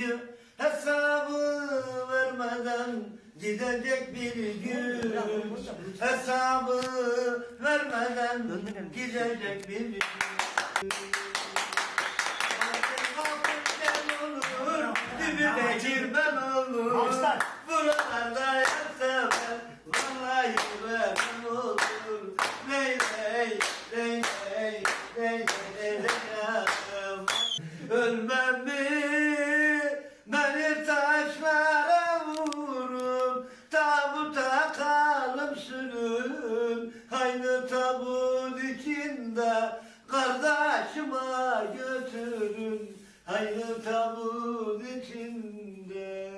diyor. Hesabı vermeden gidecek bir gün. Hesabı vermeden gidecek bir gün. Altın altın gel olur, dibine girme. Aynı tabut içinde.